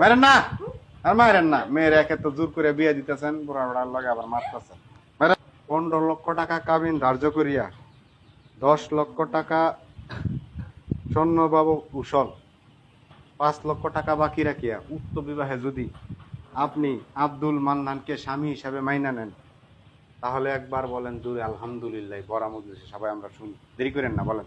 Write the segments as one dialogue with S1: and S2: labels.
S1: মারেন না। আর মারেন না। মেয়ের একে তো জোর করে বিয়ে দিতেছেন, বুড়া বুড়ার লগে আবার মারতেছেন। পনেরো লক্ষ টাকা কাবিন, ধার্য করিয়া। দশ লক্ষ টাকা স্বর্ণবাবু কুশল। পাঁচ লক্ষ টাকা বাকি রাখিয়া, উক্ত বিবাহে যদি আপনি আব্দুল মান্নানকে স্বামী হিসাবে মাইনা নেন, তাহলে একবার বলেন জুড়ে আলহামদুলিল্লাহ মজলিসে সবাই আমরা শুনি। দেরি করেন না, বলেন।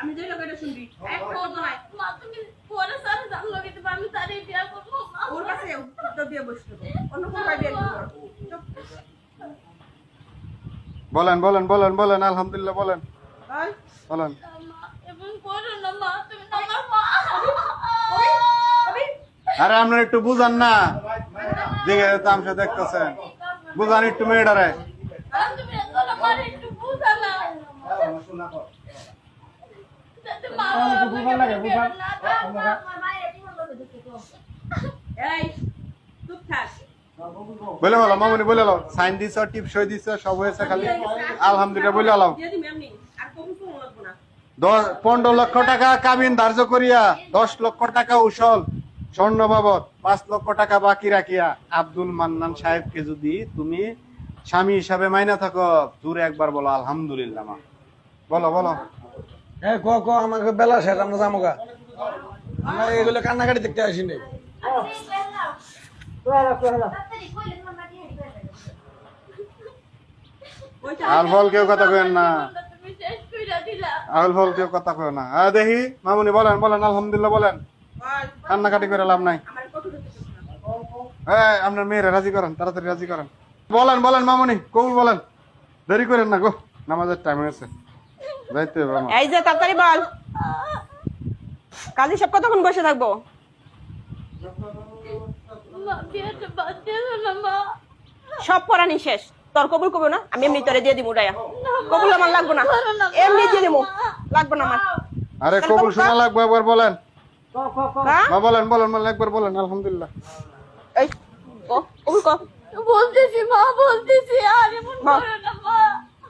S2: আমি শুনবি এক নাই
S3: মা তুমি পরে সারা জানলো কিন্তু আমি তারই বিয়া করব
S2: ওর কাছে তো বিয়ে বসল অন্য কোথায় বিয়ে করব
S1: বলেন বলেন বলেন বলেন আলহামদুলিল্লাহ বলেন বলেন
S3: মা করো না মা তুমি আমার মা
S1: আরে আপনার একটু বুঝান না দিকে তামসা দেখতেছেন বুঝান একটু মেয়েটারে
S3: তুমি এখন আমার একটু বুঝা না যাতে মা বাবা বিয়া না
S2: এই
S1: বলে বলো মামুনি বলে লো সাইন দিছ টিপ সই দিছ সব হয়েছে খালি। আলহামদুলিল্লাহ বলে দশ পনেরো লক্ষ টাকা কাবিন ধার্য করিয়া দশ লক্ষ টাকা উসল স্বর্ণ বাবদ পাঁচ লক্ষ টাকা বাকি রাখিয়া আব্দুল মান্নান সাহেবকে যদি তুমি স্বামী হিসাবে মাইনা থাকো দূরে একবার বলো আলহামদুলিল্লাহ মা। বলো বলো।
S4: হ্যাঁ ক ক, আমাকে বেলা শেষ কান্নাকাটি দেখতে আসি
S1: ফল কেউ কথা না। ফল কেউ কথা না। দেখি, মামুনি বলেন বলেন, আলহামদুলিল্লাহ বলেন। কান্নাকাটি করে লাভ নাই। হ্যাঁ আপনার মেয়েরা রাজি করেন, তাড়াতাড়ি রাজি করেন। বলেন বলেন, মামুনি, কবুল বলেন। দেরি করেন না গো, নামাজের টাইম হয়েছে। যাইতে
S5: এই যে তাড়াতাড়ি বল। কাজী সব কতক্ষণ বসে থাকব? সব পড়ানি শেষ। তোর কবুল কবো না আমি এমনি তোরে দিয়ে দিব কবুল আমার লাগবো না। এমনি দিয়ে দিব। লাগবো না আমার।
S1: আরে কবুল শোনা লাগবে একবার বলেন।
S5: হ্যাঁ?
S1: মা বলেন বলেন বলেন একবার বলেন আলহামদুলিল্লাহ।
S5: এই কবুল
S3: বলতেছি মা বলতেছি আর এমন
S5: বল।
S3: করো না।